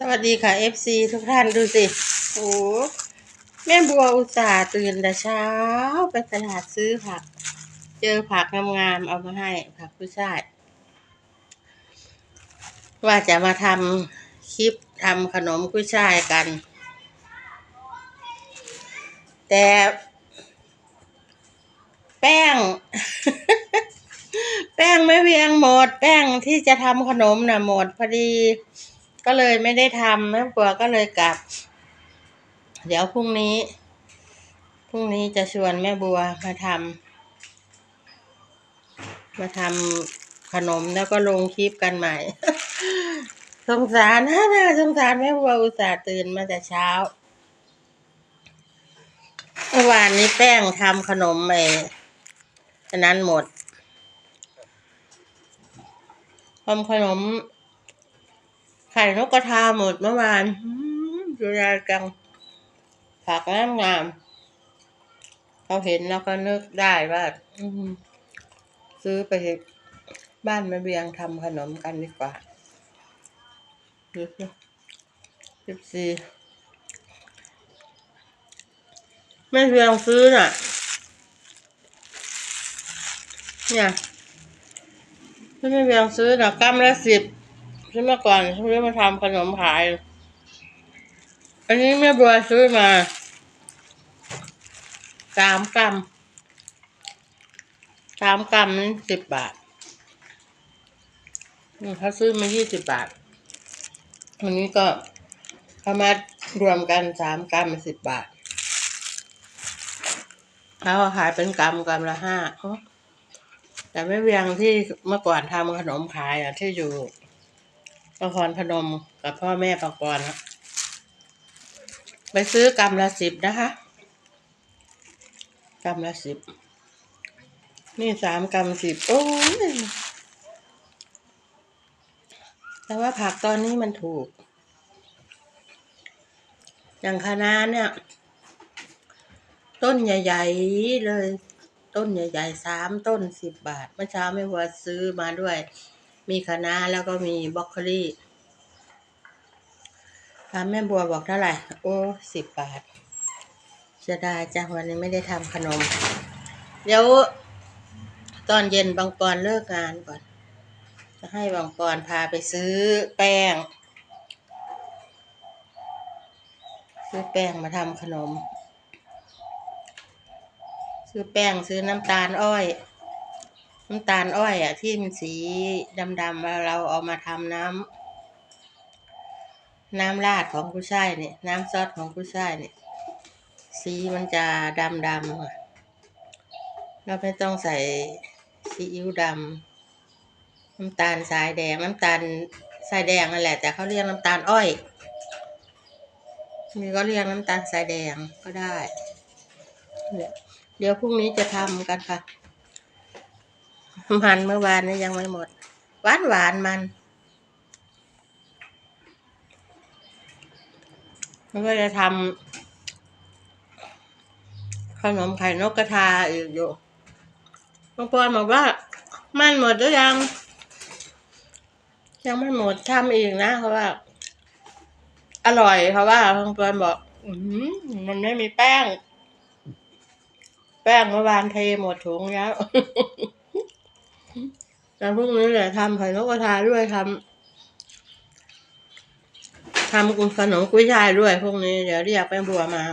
สวัสดีค่ะ FC ทุกท่านดูสิโอ้แม่บัวอุตส่าห์ตื่นแต่เช้า ไปตลาดซื้อผัก เจอผักงามๆเอามาให้ผักผู้ชาย ว่าจะมาทำคลิปทำขนมกุ้ยช่ายกัน แต่ แป้ง แป้งไม่เพียงหมด แป้งที่จะทำขนมน่ะหมดพอดี ก็เลยไม่ได้ทำแม่บัวก็เลยกลับ เดี๋ยวพรุ่งนี้ พรุ่งนี้จะชวนแม่บัวมาทำมาทำขนมแล้วก็ลงคลิปกันใหม่ สงสารนะน่าสงสารแม่บัวอุตส่าห์ตื่นมาแต่เช้าเมื่อวานนี้แป้งทำขนมไปอันนั้นหมดทำขนม ไข่นกกระทาหมดเมื่อวานดูยายจังผักงามงามเราเห็นแล้วก็นึกได้ว่าซื้อไปบ้านแม่เบียงทำขนมกันดีกว่าสิบสี่แม่เบียงซื้อน่ะ เนี่ยแม่เบียงซื้อน่ะกำละสิบ ซื้อมาก่อนซื้อมาทำขนมขาย อันนี้แม่บัวซื้อมาสามกรัมสามกรัมนี่สิบบาทนี่เขาซื้อมายี่สิบบาทอันนี้ก็เอามารวมกันสามกรัมสิบบาทเขาขายเป็นกรัมกรัมละห้าแต่แม่เวียงที่เมื่อก่อนทำขนมขายอะที่อยู่ นครพนมกับพ่อแม่ปากรนะไปซื้อกำละสิบนะคะกำละสิบ นี่สามกำสิบโอ้ยแต่ว่าผักตอนนี้มันถูก อย่างคะน้าเนี่ย ต้นใหญ่ๆเลย ต้นใหญ่ๆสามต้นสิบบาท เมื่อเช้าไม่ว่าซื้อมาด้วย มีคะน้าแล้วก็มีบรอกโคลีถามแม่บัวบอกเท่าไหร่ โอ้สิบบาทเสียดายจังวันนี้ไม่ได้ทำขนม เดี๋ยว ตอนเย็นบางปอนเลิกงานก่อน จะให้บางปอนพาไปซื้อแป้ง ซื้อแป้งมาทำขนม ซื้อแป้งซื้อน้ำตาลอ้อย น้ำตาลอ้อยอะที่มันสีดำๆเราเอามาทำน้ำน้ำราดของผู้ช่ายเนี่ยน้ำซอสของผู้ช่ายเนี่ยสีมันจะดำดำค่ะเราไม่ต้องใส่ซีอิ๊วดำน้ำตาลสายแดงน้ำตาลสายแดงนั่นแหละ แต่เขาเรียกน้ำตาลอ้อยนี่ก็เรียกน้ำตาลสายแดงก็ได้ เดี๋ยวพรุ่งนี้จะทำกันค่ะ มันเมื่อวานนี้ยังไม่หมด หวานหวานมันแล้วก็จะทำขนมไข่นกกระทาอีกอยู่บางปอนบอกว่า มันหมดหรือยัง ยังไม่หมดทำอีกนะเขาว่า อร่อยเขาะว่าบางปอนบอกอมันไม่มีแป้ง แป้งเมื่อวานเทหมดถุงแล้ว แต่พรุ่งนี้แหละทำไข่นกกระทาด้วยทำทำขนมกุ้ยช่ายด้วยพรุ่งนี้เดี๋ยวเรียกแป้งบัวมา